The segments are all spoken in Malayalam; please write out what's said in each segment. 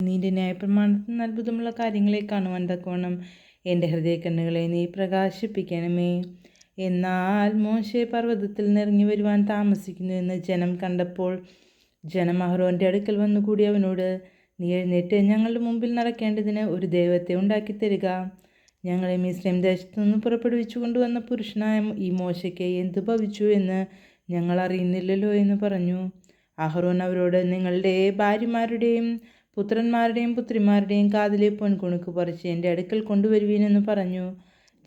നിന്റെ ന്യായപ്രമാണത്തിൽ അത്ഭുതമുള്ള കാര്യങ്ങളെ കാണുവാൻ തക്കവണ്ണം എന്റെ ഹൃദയക്കണ്ണുകളെ നീ പ്രകാശിപ്പിക്കണമേ. എന്നാൽ മോശെ പർവതത്തിൽ നിറങ്ങി വരുവാൻ താമസിക്കുന്നു എന്ന് ജനം കണ്ടപ്പോൾ ജനം അഹ്റോന്റെ അടുക്കൽ വന്നുകൂടി അവനോട് നീ എഴുന്നേറ്റ് ഞങ്ങളുടെ മുമ്പിൽ നടക്കേണ്ടതിന് ഒരു ദൈവത്തെ ഉണ്ടാക്കി തരിക ഞങ്ങളെ മിസ്ലിം ദേശത്തു നിന്ന് പുറപ്പെടുവിച്ചു കൊണ്ടുവന്ന പുരുഷനായ ഈ മോശയ്ക്ക് എന്തു ഭവിച്ചു എന്ന് ഞങ്ങൾ അറിയുന്നില്ലല്ലോ എന്ന് പറഞ്ഞു. അഹ്റോൻ അവരോട് നിങ്ങളുടെ ഭാര്യമാരുടെയും പുത്രന്മാരുടെയും പുത്രിമാരുടെയും കാതിലെ പൊൻകുണുക്ക് പറിച്ച് എന്റെ അടുക്കൽ കൊണ്ടുവരുവീനെന്ന് പറഞ്ഞു.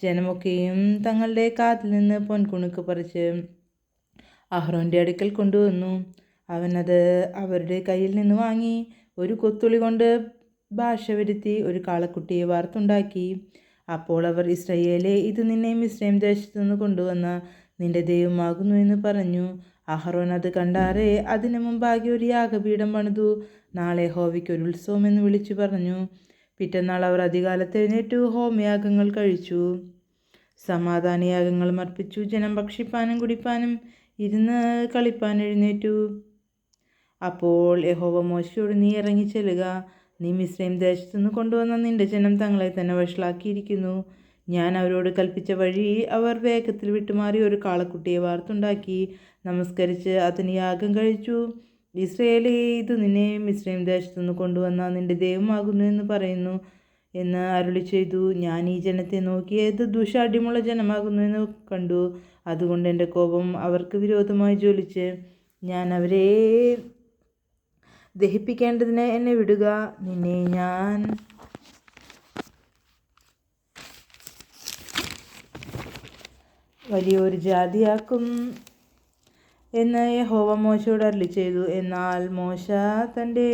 ജനമൊക്കെയും തങ്ങളുടെ കാതിൽ നിന്ന് പൊൻകുണുക്ക് പറിച്ച് അഹ്റോന്റെ അടുക്കൽ കൊണ്ടുവന്നു. അവനത് അവരുടെ കയ്യിൽ നിന്ന് വാങ്ങി ഒരു കൊത്തുളി കൊണ്ട് ഭാഷ വരുത്തി ഒരു കാളക്കുട്ടിയെ വാർത്തുണ്ടാക്കി. അപ്പോൾ അവർ ഇസ്രയേലെ ഇത് നിന്നെ മിസ്രൈം ദേശത്തു നിന്ന് കൊണ്ടുവന്ന നിന്റെ ദൈവമാകുന്നു എന്ന് പറഞ്ഞു. അഹറോൻ അത് കണ്ടാറേ അതിനു മുമ്പാകെ ഒരു യാഗപീഠം പണിതു. നാളെ ഹോവിക്ക് ഒരു ഉത്സവം എന്ന് വിളിച്ചു പറഞ്ഞു. പിറ്റന്നാൾ അവർ അധികാലത്ത് എഴുന്നേറ്റു ഹോമയാഗങ്ങൾ കഴിച്ചു. സമാധാനയാഗങ്ങൾ അർപ്പിച്ചു. ജനം ഭക്ഷിപ്പാനും കുടിപ്പാനും ഇരുന്ന് കളിപ്പാൻ എഴുന്നേറ്റു. അപ്പോൾ യഹോവ മോശയോട് നീ ഇറങ്ങി ചെല്ലുക. നീ മിശ്രയും ദേശത്തു നിന്ന് കൊണ്ടുവന്ന നിന്റെ ജനം തങ്ങളെ തന്നെ വഷളാക്കിയിരിക്കുന്നു. ഞാൻ അവരോട് കൽപ്പിച്ച വഴി അവർ വേഗത്തിൽ വിട്ടുമാറി ഒരു കാളക്കുട്ടിയെ വാർത്തുണ്ടാക്കി. നമസ്കരിച്ച് അതിന് യാഗം കഴിച്ചു. ഇസ്രയേലേ ഇത് നിന്നെ മിസ്രൈം ദേശത്തു നിന്ന് കൊണ്ടുവന്ന നിന്റെ ദൈവമാകുന്നു എന്ന് പറയുന്നു എന്ന് അരുളി ചെയ്തു. ഞാൻ ഈ ജനത്തെ നോക്കി ഏത് ദുഷാഢ്യമുള്ള ജനമാകുന്നു എന്ന് കണ്ടു. അതുകൊണ്ട് എന്റെ കോപം അവർക്ക് വിരോധമായി ജ്വലിച്ച് ഞാൻ അവരെ ദഹിപ്പിക്കേണ്ടതിനെ എന്നെ വിടുക. നിന്നെ ഞാൻ വലിയൊരു ജാതിയാക്കും. എന്ന് യഹോവ മോശയോട് അരളി ചെയ്തു. എന്നാൽ മോശ തന്റെ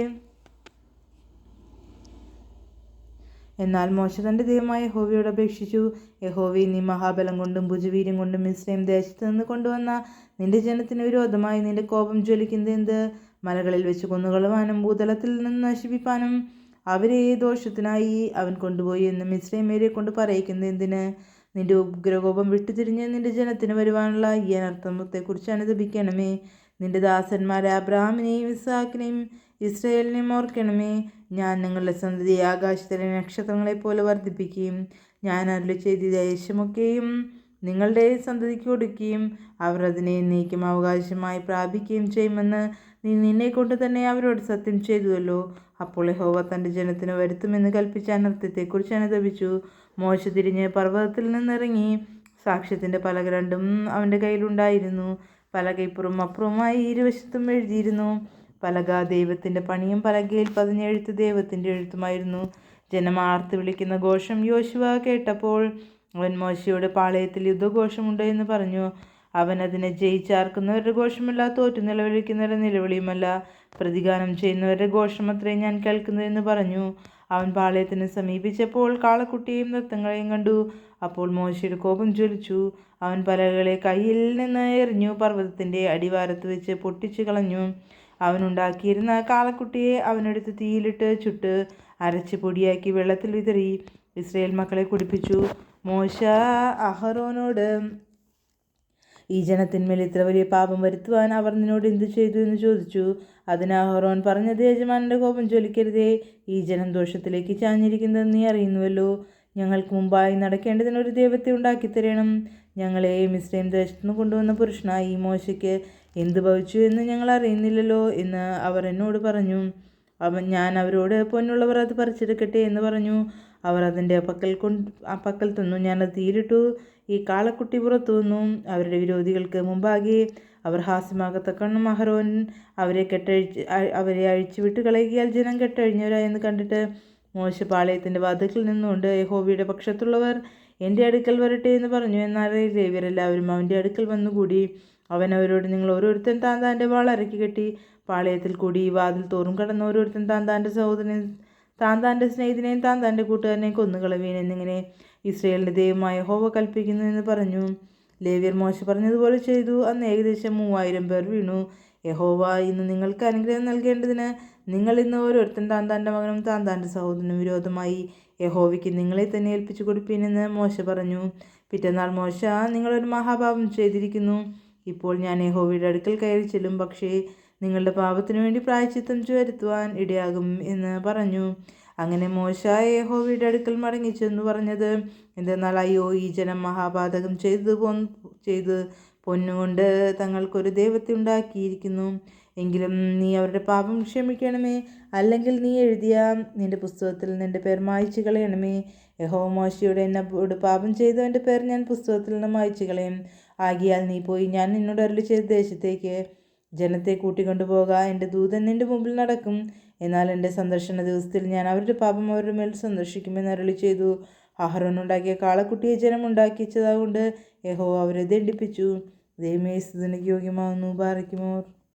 എന്നാൽ മോശ തന്റെ ദൈവമായ യഹോവയോട് അപേക്ഷിച്ചു. യഹോവി നീ മഹാബലം കൊണ്ടും ഭുജവീര്യം കൊണ്ടും മിസ്രൈം ദേശത്ത് നിന്ന് കൊണ്ടുവന്ന നിന്റെ ജനത്തിന് വിരോധമായി നിന്റെ കോപം ജ്വലിക്കുന്നത് എന്ത്? മലകളിൽ വെച്ച് കൊന്നുകളുവാനും ഭൂതലത്തിൽ നിന്ന് നശിപ്പിപ്പാനും അവരെ ദോഷത്തിനായി അവൻ കൊണ്ടുപോയി എന്ന് മേരെ കൊണ്ട് പറയിക്കുന്നത് എന്തിന്? നിന്റെ ഉഗ്രകോപം വിട്ടുതിരിഞ്ഞ് നിന്റെ ജനത്തിന് വരുവാനുള്ള ഈ അനർത്ഥത്തെക്കുറിച്ച് അനുദപിക്കണമേ നിന്റെ ദാസന്മാരെ അബ്രാഹിമിനെയും ഇസാക്കിനെയും ഇസ്രയേലിനെയും ഓർക്കണമേ. ഞാൻ നിങ്ങളുടെ സന്തതി ആകാശത്തിലെ നക്ഷത്രങ്ങളെ പോലെ വർദ്ധിപ്പിക്കുകയും ഞാൻ അരുളി ചെയ്ത ദേശമൊക്കെയും നിങ്ങളുടെ സന്തതിക്ക് കൊടുക്കുകയും അവർ അതിനെ നീക്കം അവകാശമായി പ്രാപിക്കുകയും ചെയ്യുമെന്ന് നീ നിന്നെ കൊണ്ട് തന്നെ അവരോട് സത്യം ചെയ്തുവല്ലോ. അപ്പോൾ ഹോവ തന്റെ ജനത്തിന് വരുത്തുമെന്ന് കൽപ്പിച്ച അനർത്ഥത്തെക്കുറിച്ച് അനുദപിച്ചു മോശ തിരിഞ്ഞ് പർവതത്തിൽ നിന്നിറങ്ങി. സാക്ഷ്യത്തിന്റെ പലക രണ്ടും അവന്റെ കയ്യിലുണ്ടായിരുന്നു. പലക ഇപ്പുറം അപ്പുറവുമായി ഇരുവശത്തും എഴുതിയിരുന്നു. പലക ദൈവത്തിന്റെ പണിയും പലകയിൽ പതിഞ്ഞെഴുത്ത് ദൈവത്തിന്റെ എഴുത്തുമായിരുന്നു. ജനം ആർത്ത് വിളിക്കുന്ന ഘോഷം യോശുവ കേട്ടപ്പോൾ അവൻ മോശയുടെ പാളയത്തിൽ യുദ്ധഘോഷമുണ്ട് എന്ന് പറഞ്ഞു. അവൻ അതിനെ ജയിച്ചാർക്കുന്നവരുടെ ഘോഷമല്ല തോറ്റു നിലവിളിക്കുന്നവരുടെ നിലവിളിയുമല്ല. പ്രതിഗാനം ചെയ്യുന്നവരുടെ ഘോഷം അത്രയും ഞാൻ കേൾക്കുന്നതെന്ന് പറഞ്ഞു. അവൻ പാളയത്തിന് സമീപിച്ചപ്പോൾ കാളക്കുട്ടിയെയും നൃത്തങ്ങളെയും കണ്ടു. അപ്പോൾ മോശയുടെ കോപം ജ്വലിച്ചു. അവൻ പലകളെ കയ്യിൽ നിന്ന് എറിഞ്ഞു പർവതത്തിന്റെ അടിവാരത്ത് വെച്ച് പൊട്ടിച്ചു കളഞ്ഞു. അവനുണ്ടാക്കിയിരുന്ന കാളക്കുട്ടിയെ അവനെടുത്ത് തീയിലിട്ട് ചുട്ട് അരച്ച് പൊടിയാക്കി വെള്ളത്തിൽ വിതറി. ഇസ്രയേൽ മക്കളെ കുടിപ്പിച്ചു. മോശ അഹറോനോട് ഈ ജനത്തിന്മേൽ ഇത്ര വലിയ പാപം വരുത്തുവാൻ അവർ നിന്നോട് എന്തു ചെയ്തു എന്ന് ചോദിച്ചു. അതിന് അഹ്റോൻ പറഞ്ഞത് യജമാനന്റെ കോപം ജ്വലിക്കരുതേ. ഈ ജനം ദോഷത്തിലേക്ക് ചാഞ്ഞിരിക്കുന്നത് നീ അറിയുന്നുവല്ലോ. ഞങ്ങൾക്ക് മുമ്പായി നടക്കേണ്ടതിന് ഒരു ദൈവത്തെ ഉണ്ടാക്കി തരണം ഞങ്ങളെ മിസ്രൈം ദേശത്തുനിന്ന് കൊണ്ടുവന്ന പുരുഷനായി ഈ മോശയ്ക്ക് എന്ത് ഭവിച്ചു എന്ന് ഞങ്ങൾ അറിയുന്നില്ലല്ലോ എന്ന് അവർ എന്നോട് പറഞ്ഞു. അവൻ ഞാൻ അവരോട് പൊന്നുള്ളവർ അത് പറിച്ചെടുക്കട്ടെ എന്ന് പറഞ്ഞു. അവർ അതിന്റെ പക്കൽ കൊണ്ട് ആ പക്കൽ തന്നു. ഞാനത് തീരിട്ടു. ഈ കാളക്കുട്ടി പുറത്തു വന്നു. അവരുടെ വിരോധികൾക്ക് മുമ്പാകെ അവർ ഹാസ്യമാകത്തക്കണ്ണം അഹരോൻ അവരെ കെട്ടഴിച്ച് അവരെ അഴിച്ചു വിട്ട് കളയുകയാൽ ജനം കെട്ടഴിഞ്ഞവരായെന്ന് കണ്ടിട്ട് മോശ പാളയത്തിന്റെ വാതിൽക്കിൽ നിന്നുകൊണ്ട് യഹോബിയുടെ പക്ഷത്തുള്ളവർ എന്റെ അടുക്കൽ വരട്ടെ എന്ന് പറഞ്ഞു. എന്നാൽ ലേവ്യരെല്ലാവരും അവന്റെ അടുക്കൽ വന്നുകൂടി. അവൻ അവരോട് നിങ്ങൾ ഓരോരുത്തൻ താൻ താന്റെ വാളരക്കി കെട്ടി പാളയത്തിൽ കൂടി വാതിൽ തോറും കടന്ന് ഓരോരുത്തൻ താൻ താന്റെ സഹോദരൻ താൻ തന്റെ സ്നേഹിതനെയും താൻ തന്റെ കൂട്ടുകാരനെയും കൊന്നുകളവീൻ എന്നിങ്ങനെ ഇസ്രയേലിന്റെ ദൈവമായ ഹോവ കൽപ്പിക്കുന്നു എന്ന് പറഞ്ഞു. ലേവ്യർ മോശ പറഞ്ഞതുപോലെ ചെയ്തു. അന്ന് ഏകദേശം മൂവായിരം പേർ വീണു. യഹോവ ഇന്ന് നിങ്ങൾക്ക് അനുഗ്രഹം നൽകേണ്ടതിന് നിങ്ങൾ ഇന്ന് ഓരോരുത്തൻ താൻ തന്റെ മകനും താൻ തന്റെ സഹോദരനും വിരോധമായി യഹോവയ്ക്ക് നിങ്ങളെ തന്നെ ഏൽപ്പിച്ചു കൊടുപ്പീനെന്ന് മോശ പറഞ്ഞു. പിറ്റന്നാൾ മോശ നിങ്ങളൊരു മഹാഭാവം ചെയ്തിരിക്കുന്നു. ഇപ്പോൾ ഞാൻ യഹോവയുടെ അടുക്കൽ കയറി ചെല്ലും. പക്ഷേ നിങ്ങളുടെ പാപത്തിനു വേണ്ടി പ്രായച്ചിത്തം വരുത്തുവാൻ ഇടയാകും എന്ന് പറഞ്ഞു. അങ്ങനെ മോശ യഹോവയുടെ അടുക്കൽ മടങ്ങിച്ചെന്ന് പറഞ്ഞത് എന്തെന്നാൽ അയ്യോ ഈ ജനം മഹാപാതകം ചെയ്തു പോ ചെയ്ത് പൊന്നുകൊണ്ട് തങ്ങൾക്കൊരു ദൈവത്തെ ഉണ്ടാക്കിയിരിക്കുന്നു. എങ്കിലും നീ അവരുടെ പാപം ക്ഷമിക്കണമേ അല്ലെങ്കിൽ നീ എഴുതിയ നിന്റെ പുസ്തകത്തിൽ നിന്റെ പേർ മായ്ച്ചു കളയണമേ. യഹോ മോശയുടെ എന്നോട് പാപം ചെയ്തവന്റെ പേർ ഞാൻ പുസ്തകത്തിൽ നിന്ന് മായ്ച്ചു കളയും. ആകിയാൽ നീ പോയി ഞാൻ നിന്നോട് അരളി ചെയ്ത ദേശത്തേക്ക് ജനത്തെ കൂട്ടിക്കൊണ്ടുപോക എന്റെ ദൂതൻ നിന്റെ മുമ്പിൽ നടക്കും. എന്നാൽ എന്റെ സന്ദർശന ദിവസത്തിൽ ഞാൻ അവരുടെ പാപം അവരുടെ മേൽ സന്ദർശിക്കുമെന്ന് അരളി ചെയ്തു. അഹറോൻ കാളക്കുട്ടിയെ ജനം ഉണ്ടാക്കിച്ചതാകൊണ്ട് യഹോ അവരെ ദണ്ഡിപ്പിച്ചു. ദൈവമേ സ്തുതിക്ക് യോഗ്യമാകുന്നു പാറയ്ക്കുമോർ